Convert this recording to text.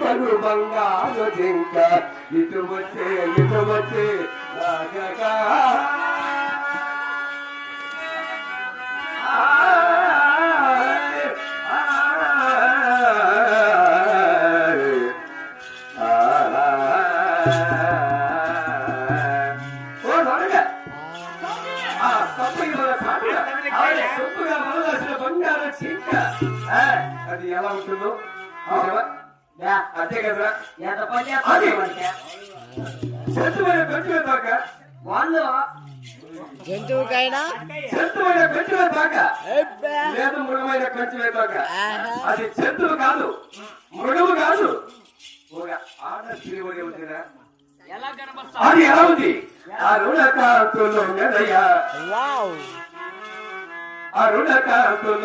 పలు బంగారు జింక ఇటు వచ్చే ఇటు వచ్చే రాజగా అది ఎలా ఉంటుందో? అంతే కదరా. అది. చెత్తమైన పెంచుల దాక. వాళ్ళు జంతువుకైనా? చెత్తమైన పెంచుల దాక. లేదు మృగమైన దాక. ఆహా. అది జంతువు కాదు మృగము కాదు. అది ఎలా ఉంది? అరుణ కాంతులు అరుణ కాంతులు